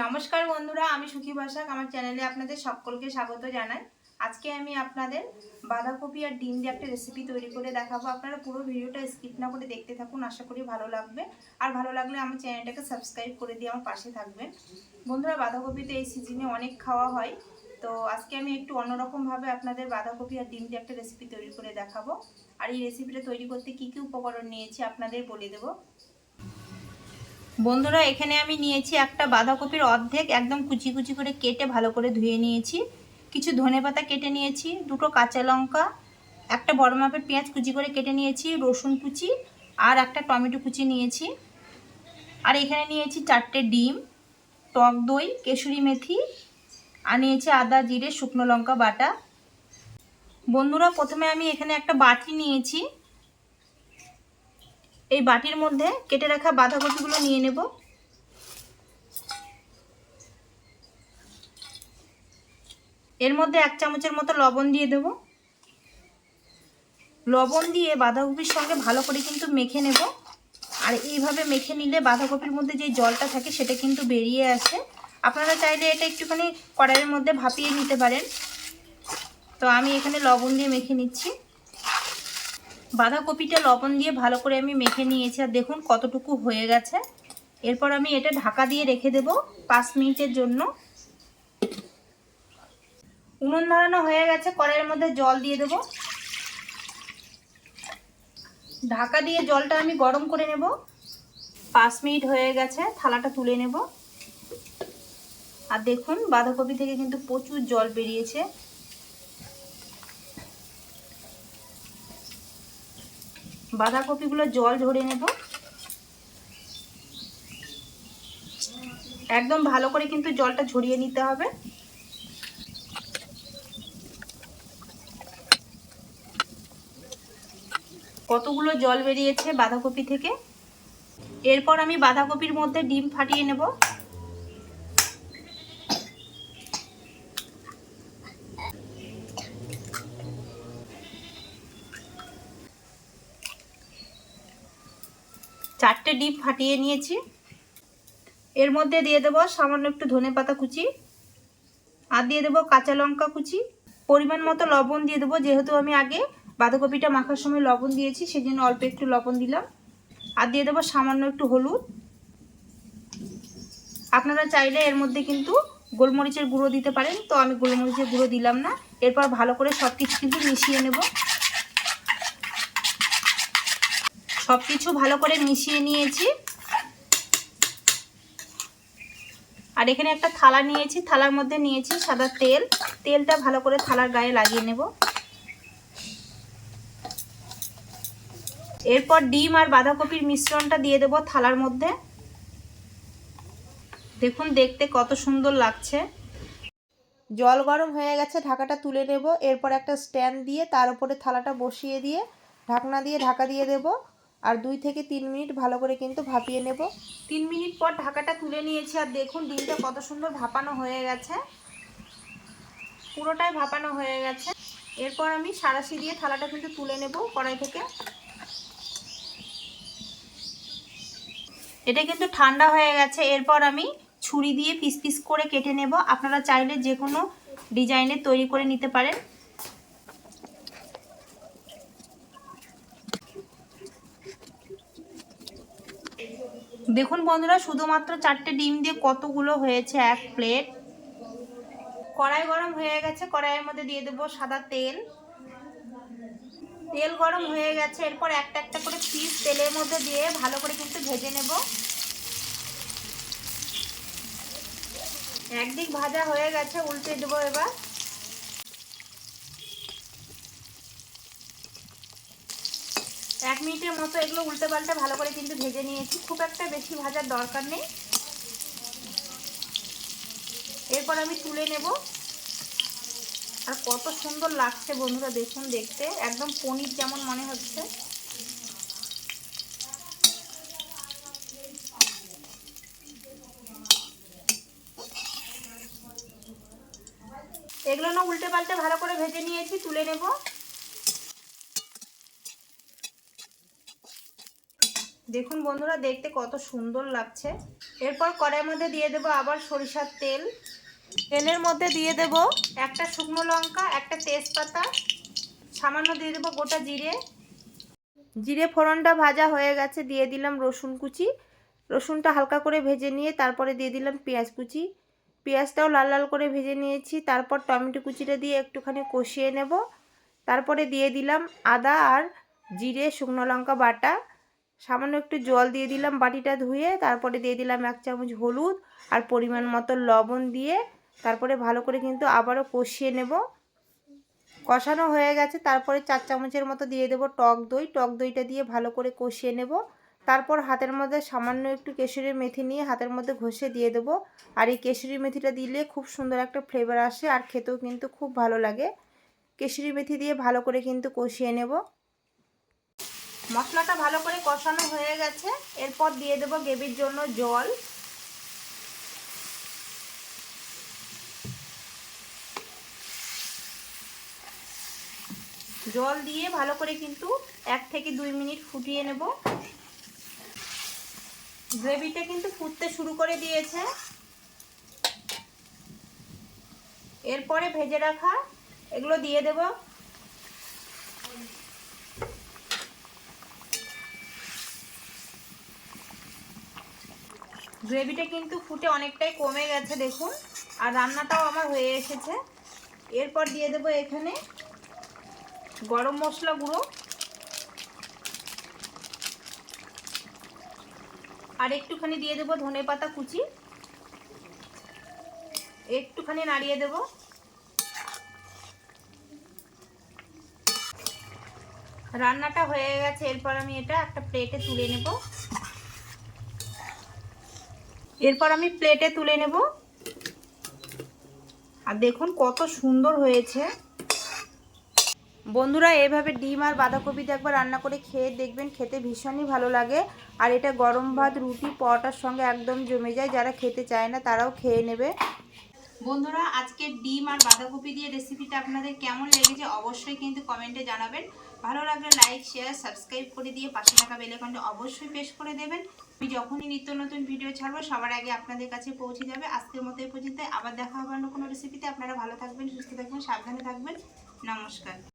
নমস্কার বন্ধুরা, আমি সুখী বসাক। আমার চ্যানেলে আপনাদের সকলকে স্বাগত জানাই। আজকে আমি আপনাদের বাঁধাকপি আর ডিম দিয়ে একটা রেসিপি তৈরি করে দেখাবো। আপনারা পুরো ভিডিওটা স্কিপ না করে দেখতে থাকুন, আশা করি ভালো লাগবে। আর ভালো লাগলে আমার চ্যানেলটাকে সাবস্ক্রাইব করে দিয়ে আমার পাশে থাকবেন। বন্ধুরা বাঁধাকপি তো এই সিজনে অনেক খাওয়া হয়। তো আজকে আমি একটু অন্যরকমভাবে আপনাদের বাঁধাকপি আর ডিম দিয়ে একটা রেসিপি তৈরি করে দেখাবো। আর এই রেসিপিটা তৈরি করতে কী কী উপকরণ নিয়েছি আপনাদের বলে দেবো। বন্ধুরা, এখানে আমি নিয়েছি একটা বাঁধাকপির অর্ধেক, একদম কুচি কুচি করে কেটে ভালো করে ধুয়ে নিয়েছি। কিছু ধনে পাতা কেটে নিয়েছি, দুটো কাঁচা লঙ্কা, একটা বড় মাপের পেঁয়াজ কুচি করে কেটে নিয়েছি, রসুন কুচি আর একটা টমেটো কুচি নিয়েছি। আর এখানে নিয়েছি চারটে ডিম, টক দই, কেশরি মেথি আর নিয়েছি আদা, জিরে, শুকনো লঙ্কা বাটা। বন্ধুরা, প্রথমে আমি এখানে একটা বাটি নিয়েছি। এই বাটির মধ্যে কেটে রাখা বাঁধাকপিগুলো নিয়ে নেব। এর মধ্যে এক চামচের মতো লবণ দিয়ে দেব। লবণ দিয়ে বাঁধাকপির সঙ্গে ভালো করে কিন্তু মেখে নেব। আর এইভাবে মেখে নিলে বাঁধাকপির মধ্যে যে জলটা থাকে সেটা কিন্তু বেরিয়ে আসে। আপনারা চাইলে এটা একটুখানি কড়াইয়ের মধ্যে ভাপিয়ে নিতে পারেন। তো আমি এখানে লবণ দিয়ে মেখে নিচ্ছি। বাঁধাকপিটা লবণ দিয়ে ভালো করে আমি মেখে নিয়েছি, আর দেখুন কতটুকু হয়ে গেছে। এরপর আমি এটা ঢাকা দিয়ে রেখে দেব পাঁচ মিনিটের জন্য। উনুন ধরানো হয়ে গেছে, কড়াইয়ের মধ্যে জল দিয়ে দেব। ঢাকা দিয়ে জলটা আমি গরম করে নেব। পাঁচ মিনিট হয়ে গেছে, থালাটা তুলে নেব। আর দেখুন, বাঁধাকপি থেকে কিন্তু প্রচুর জল বেরিয়েছে। বাঁধাকপিগুলো জল ঝরে নেব। একদম ভালো করে কিন্তু জলটা ঝরিয়ে নিতে হবে। কতগুলো জল বেরিয়েছে বাঁধাকপি থেকে? এরপর আমি বাঁধাকপির মধ্যে ডিম ফাটিয়ে নেব। চারটে ডিম ফাটিয়ে নিয়েছি। এর মধ্যে দিয়ে দেবো সামান্য একটু ধনে পাতা কুচি আর দিয়ে দেবো কাঁচা লঙ্কা কুচি। পরিমাণ মতো লবণ দিয়ে দেবো, যেহেতু আমি আগে বাঁধাকপিটা মাখার সময় লবণ দিয়েছি সেই জন্য অল্প একটু লবণ দিলাম। আর দিয়ে দেবো সামান্য একটু হলুদ। আপনারা চাইলে এর মধ্যে কিন্তু গোলমরিচের গুঁড়ো দিতে পারেন, তো আমি গোলমরিচের গুঁড়ো দিলাম না। এরপর ভালো করে সব কিছু কিন্তু মিশিয়ে নেব। সব কিছু ভালো করে মিশিয়ে নিয়েছি। আর এখানে একটা থালা নিয়েছি, থালার মধ্যে নিয়েছি সাদা তেল। তেলটা ভালো করে থালার গায়ে লাগিয়ে নেব। এরপর ডিম আর বাঁধাকপির মিশ্রণটা দিয়ে দেব থালার মধ্যে। দেখুন, দেখতে কত সুন্দর লাগছে। জল গরম হয়ে গেছে, ঢাকাটা তুলে নেব। এরপর একটা স্ট্যান্ড দিয়ে তার উপরে থালাটা বসিয়ে দিয়ে ঢাকনা দিয়ে ঢাকা দিয়ে দেব। আর দুই থেকে তিন মিনিট ভালো করে কিন্তু ভাপিয়ে নেব। তিন মিনিট পর ঢাকাটা তুলে নিয়েছি আর দেখুন ডিমটা কত সুন্দর ভাপানো হয়ে গেছে। পুরোটাই ভাপানো হয়ে গেছে। এরপর আমি সারাশি দিয়ে থালাটা কিন্তু তুলে নেব কড়াই থেকে। এটা কিন্তু ঠান্ডা হয়ে গেছে। এরপর আমি ছুরি দিয়ে পিস পিস করে কেটে নেব। আপনারা চাইলে যে কোনো ডিজাইনের তৈরি করে নিতে পারেন। দেখুন বন্ধুরা, শুধুমাত্র চারটে ডিম দিয়ে কতগুলো হয়েছে? এক প্লেট কড়াই গরম হয়ে গেছে, কড়াইয়ের মধ্যে দিয়ে দেবো সাদা তেল। তেল গরম হয়ে গেছে, এরপর একটা একটা করে পিস তেলের মধ্যে দিয়ে ভালো করে কিন্তু ভেজে নেব। একদিক ভাজা হয়ে গেছে, উল্টে দেবো এবার। এক মিনিটের মতো এগুলো উল্টে পাল্টে ভালো করে কিন্তু ভেজে নিয়েছি। খুব একটা বেশি ভাজার দরকার নেই। এরপর আমি তুলে নেব। আর কত সুন্দর লাগছে বন্ধুরা, দেখুন দেখতে। একদম পনির যেমন মনে হচ্ছে। এগুলো না উল্টে পাল্টে ভালো করে ভেজে নিয়েছি, তুলে নেব। দেখুন বন্ধুরা, দেখতে কত সুন্দর লাগছে। এরপর কড়াইয়ের মধ্যে দিয়ে দেবো আবার সরিষার তেল। তেলের মধ্যে দিয়ে দেব একটা শুকনো লঙ্কা, একটা তেজপাতা, সামান্য দিয়ে দেবো গোটা জিরে। জিরে ফোড়নটা ভাজা হয়ে গেছে, দিয়ে দিলাম রসুন কুচি। রসুনটা হালকা করে ভেজে নিয়ে তারপরে দিয়ে দিলাম পেঁয়াজ কুচি। পেঁয়াজটাও লাল লাল করে ভেজে নিয়েছি, তারপর টমেটো কুচিটা দিয়ে একটুখানি কষিয়ে নেব। তারপরে দিয়ে দিলাম আদা আর জিরে, শুকনো লঙ্কা বাটা। সামান্য একটু জল দিয়ে দিলাম বাটিটা ধুয়ে, তারপরে দিয়ে দিলাম এক চামচ হলুদ আর পরিমাণ মতো লবণ দিয়ে, তারপরে ভালো করে কিন্তু আবারও কষিয়ে নেব। কষানো হয়ে গেছে, তারপরে চার চামচের মতো দিয়ে দেবো টক দই। টক দইটা দিয়ে ভালো করে কষিয়ে নেব। তারপর হাতের মধ্যে সামান্য একটু কেশরি মেথি নিয়ে হাতের মধ্যে ঘষে দিয়ে দেবো। আর এই কেশরি মেথিটা দিলে খুব সুন্দর একটা ফ্লেভার আসে আর খেতেও কিন্তু খুব ভালো লাগে। কেশরি মেথি দিয়ে ভালো করে কিন্তু কষিয়ে নেব। মশলাটা ভালো করে কষানো হয়ে গেছে। এরপর দিয়ে দেবো গ্রেভির জন্য জল। জল দিয়ে ভালো করে কিন্তু এক থেকে দুই মিনিট ফুটিয়ে নেব। গ্রেভিটা কিন্তু ফুটতে শুরু করে দিয়েছে। এরপরে ভেজে রাখা, এগুলো দিয়ে দেব গ্রেভিটা কিন্তু ফুটে অনেকটাই কমে গেছে, দেখুন। আর রান্নাটাও আমার হয়ে এসেছে। এরপর দিয়ে দেবো এখানে গরম মশলা গুঁড়ো। আর একটুখানি দিয়ে দেবো ধনে পাতা কুচি। একটুখানি নাড়িয়ে দেব। রান্নাটা হয়ে গেছে। এরপর আমি এটা একটা প্লেটে তুলে নেব। এরপর আমি প্লেটে তুলে নেব। আর দেখুন কত সুন্দর হয়েছে। বন্ধুরা, এভাবে ডিম আর বাঁধাকপি দিয়ে একবার রান্না করে খেয়ে দেখবেন, খেতে ভীষণই ভালো লাগে। আর এটা গরম ভাত, রুটি, পরোটার সঙ্গে একদম জমে যায়। যারা খেতে চায় না, তারাও খেয়ে নেবে। বন্ধুরা আজকে ডিম আর বাঁধাকপি দিয়ে রেসিপিটা আপনাদের কেমন লেগেছে অবশ্যই কিন্তু কমেন্টে জানাবেন। ভালো লাগলে লাইক শেয়ার সাবস্ক্রাইব করে দিয়ে পাশে থাকা বেলেকনটা অবশ্যই প্রেস করে দেবেন। আমি যখনই নিত্য নতুন ভিডিও ছাড়বো, সবার আগে আপনাদের কাছে পৌঁছে যাবে। আজকের মতো এই পর্যন্ত আবার দেখা হবে অন্য কোনো রেসিপিতে আপনারা ভালো থাকবেন, সুস্থ থাকবেন, সাবধানে থাকবেন। নমস্কার।